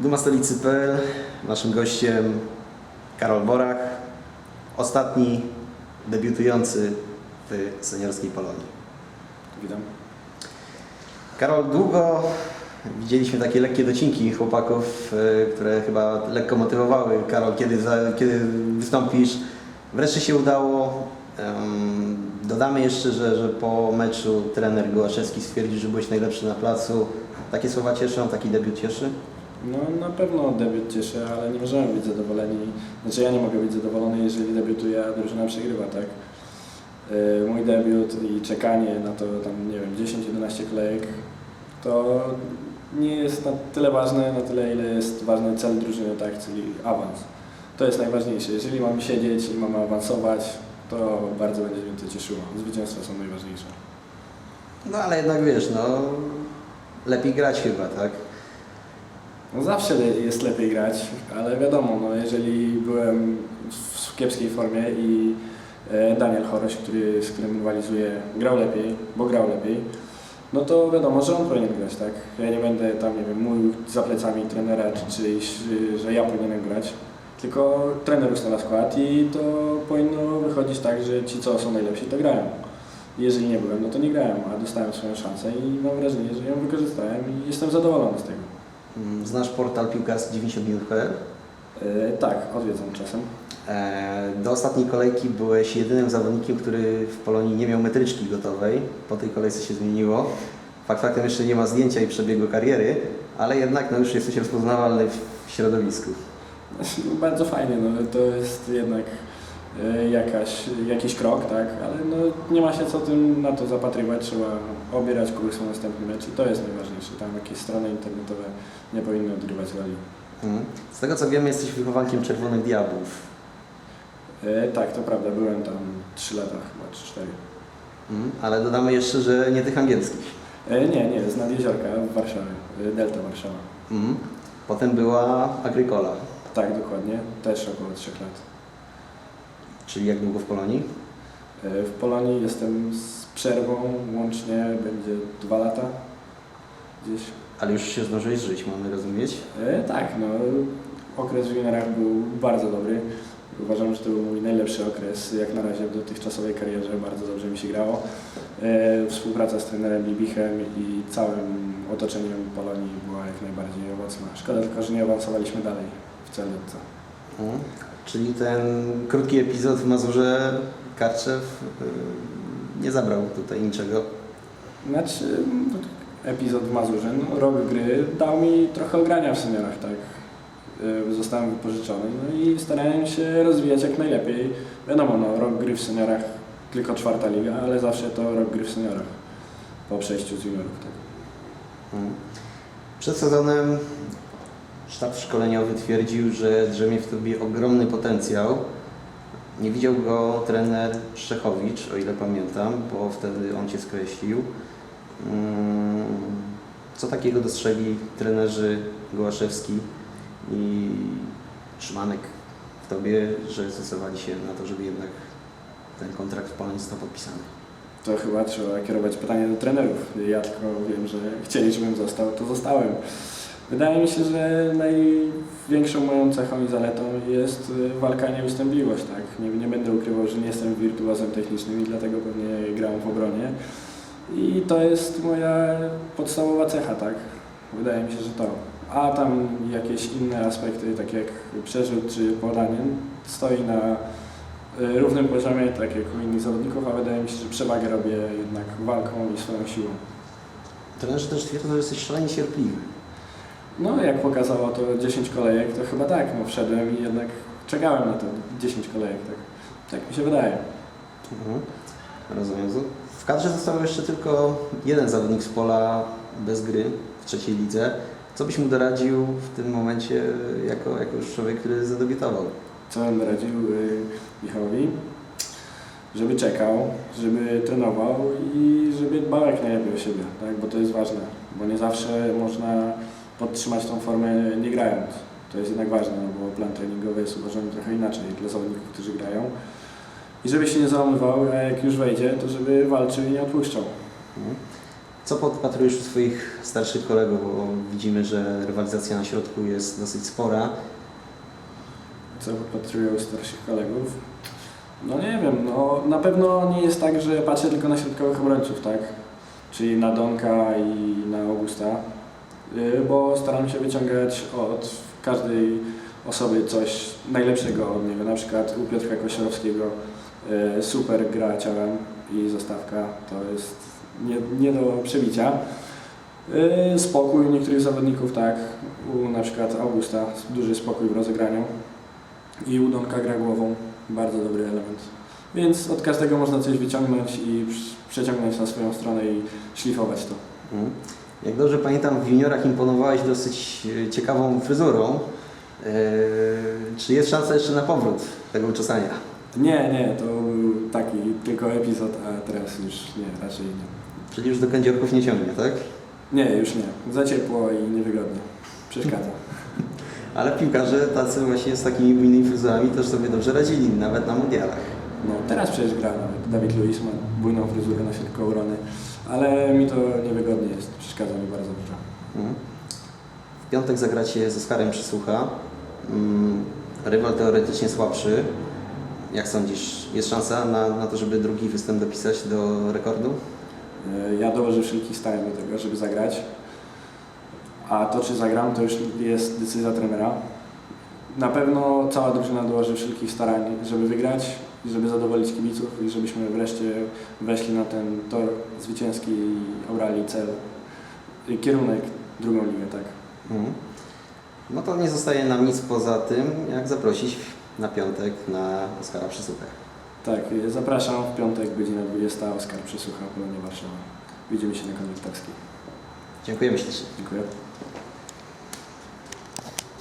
Duma Stolicy.pl. Naszym gościem Karol Borach. Ostatni debiutujący w seniorskiej Polonii. Witam. Karol, długo widzieliśmy takie lekkie docinki chłopaków, y, które chyba lekko motywowały. Karol, kiedy, kiedy wystąpisz? Wreszcie się udało. Dodamy jeszcze, że, że po meczu trener Gołaszewski stwierdził, że byłeś najlepszy na placu. Takie słowa cieszą, taki debiut cieszy? No na pewno debiut cieszy, ale nie możemy być zadowoleni. Znaczy ja nie mogę być zadowolony, jeżeli debiutuje, a drużyna przegrywa, tak? Yy, Mój debiut i czekanie na to tam, nie wiem, 10-11 kolejek to nie jest na tyle ważne, na tyle ile jest ważny cel drużyny, tak, czyli awans. To jest najważniejsze. Jeżeli mamy siedzieć i mamy awansować, to bardzo będzie mnie to cieszyło. Zwycięstwa są najważniejsze. No ale jednak wiesz, no lepiej grać chyba, tak? No zawsze jest lepiej grać, ale wiadomo, no jeżeli byłem w kiepskiej formie i e, Daniel Choroś, który, z którym rywalizuję, grał lepiej, bo grał lepiej, no to wiadomo, że on powinien grać, tak? Ja nie będę tam, nie wiem, mówił za plecami trenera czy czyjś, że ja powinienem grać, tylko trener ustala skład i to powinno wychodzić tak, że ci, co są najlepsi, to grają. Jeżeli nie byłem, no to nie grałem, a dostałem swoją szansę i mam wrażenie, że ją wykorzystałem i jestem zadowolony z tego. Mm, Znasz portal piłkarski 90 minut.pl? E, tak, odwiedzam czasem. E, Do ostatniej kolejki byłeś jedynym zawodnikiem, który w Polonii nie miał metryczki gotowej. Po tej kolejce się zmieniło. Fakt faktem jeszcze nie ma zdjęcia i przebiegu kariery, ale jednak no, już jesteś rozpoznawalny w środowisku. No, bardzo fajnie, no, to jest jednak jakaś, jakiś krok, tak, ale no, nie ma się co tym na to zapatrywać, trzeba obierać kogoś na następny mecz i to jest najważniejsze. Tam jakieś strony internetowe nie powinny odgrywać roli. Mhm. Z tego co wiemy, jesteś wychowankiem Czerwonych Diabłów. E, tak, to prawda, byłem tam 3 lata chyba, czy 4. Mhm. Ale dodamy jeszcze, że nie tych angielskich. E, nie, nie, z Nadjeziorka w Warszawie, e, Delta Warszawa. Mhm. Potem była Agricola. Tak, dokładnie, też około 3 lat. Czyli jak długo w Polonii? E, w Polonii jestem z przerwą, łącznie będzie 2 lata gdzieś. Ale już się zdążyłeś żyć, mamy rozumieć? E, tak, no okres w juniorach był bardzo dobry. Uważam, że to był mój najlepszy okres jak na razie w dotychczasowej karierze. Bardzo dobrze mi się grało. E, współpraca z trenerem Libichem i całym otoczeniem Polonii była jak najbardziej owocna. Szkoda tylko, że nie awansowaliśmy dalej w CLC. Mhm. Czyli ten krótki epizod w Mazurze Karczew y, nie zabrał tutaj niczego. Znaczy, epizod w Mazurze, no, rok gry dał mi trochę ogrania w seniorach, tak. Y, Zostałem wypożyczony, no i starałem się rozwijać jak najlepiej. Wiadomo, no, rok gry w seniorach, tylko czwarta liga, ale zawsze to rok gry w seniorach po przejściu z juniorów, tak. Mhm. Przed sezonem sztab szkoleniowy twierdził, że drzemie w tobie ogromny potencjał. Nie widział go trener Szczechowicz, o ile pamiętam, bo wtedy on cię skreślił. Mm, Co takiego dostrzegli trenerzy Gołaszewski i Szymanek w tobie, że zdecydowali się na to, żeby jednak ten kontrakt w Polonii został podpisany? To chyba trzeba kierować pytanie do trenerów. Ja tylko wiem, że chcieli, żebym został, to zostałem. Wydaje mi się, że największą moją cechą i zaletą jest y, walka nieustępliwość. Tak? Nie, nie będę ukrywał, że nie jestem wirtuozem technicznym i dlatego pewnie gram w obronie. I to jest moja podstawowa cecha, tak? Wydaje mi się, że to. A tam jakieś inne aspekty, takie jak przerzut czy podanie, stoi na y, równym poziomie, tak jak u innych zawodników, a wydaje mi się, że przewagę robię jednak walką i swoją siłą. Trenerzy też twierdzą, że jesteś szalenie cierpliwy. No, jak pokazało to 10 kolejek, to chyba tak, no wszedłem i jednak czekałem na to 10 kolejek, tak, tak mi się wydaje. Mhm. Rozumiem. W kadrze został jeszcze tylko jeden zawodnik z pola bez gry w trzeciej lidze. Co byś mu doradził w tym momencie jako, jako już człowiek, który zadebiutował? Co bym radził y, Michałowi? Żeby czekał, żeby trenował i żeby dbał jak najlepiej o siebie, tak? bo to jest ważne, bo nie zawsze można podtrzymać tą formę nie grając. To jest jednak ważne, no bo plan treningowy jest uważany trochę inaczej dla zawodników, którzy grają. I żeby się nie załamywał, a jak już wejdzie, to żeby walczył i nie odpuszczał. Mhm. Co podpatrujesz u swoich starszych kolegów, bo widzimy, że rywalizacja na środku jest dosyć spora. Co podpatruję u starszych kolegów? No nie wiem, no na pewno nie jest tak, że patrzę tylko na środkowych obrońców, tak? Czyli na Donka i na Augusta, bo staram się wyciągać od każdej osoby coś najlepszego od niego. Na przykład u Piotra Kościorowskiego yy, super gra ciałem i zostawka, to jest nie, nie do przebicia. Yy, Spokój u niektórych zawodników, tak, u na przykład Augusta, duży spokój w rozegraniu i u Donka gra głową, bardzo dobry element. Więc od każdego można coś wyciągnąć i przeciągnąć na swoją stronę i szlifować to. Mhm. Jak dobrze pamiętam, w juniorach imponowałeś dosyć e, ciekawą fryzurą. E, Czy jest szansa jeszcze na powrót tego uczesania? Nie, nie, to był taki tylko epizod, a teraz już nie, raczej nie. Czyli już do kędziorków nie ciągnie, tak? Nie, już nie. Za ciepło i niewygodnie. Przeszkadza. Ale piłkarze tacy właśnie z takimi bujnymi fryzurami też sobie dobrze radzili, nawet na mundialach. No, teraz przecież gra nawet. Dawid Luiz ma bujną fryzurę na środku obrony, ale mi to niewygodnie jest. Przeszkadza mi bardzo dużo. Mhm. W piątek zagracie z Oskarem Przysłucha. Mm, Rywal teoretycznie słabszy. Jak sądzisz, jest szansa na, na to, żeby drugi występ dopisać do rekordu? E, Ja dołożę wszelkich starań do tego, żeby zagrać. A to, czy zagram, to już jest decyzja trenera. Na pewno cała drużyna dołoży wszelkich starań, żeby wygrać, żeby zadowolić kibiców i żebyśmy wreszcie weszli na ten tor zwycięski i obrali cel, kierunek drugą ligę, tak. Mhm. No to nie zostaje nam nic poza tym, jak zaprosić na piątek na Oskara Przysłuchę. Tak, zapraszam w piątek, godzina 20, Oskar Przysłucha, Polonia Warszawa. Widzimy się na konwektorskiej. Dziękujemy ślicznie. Dziękuję.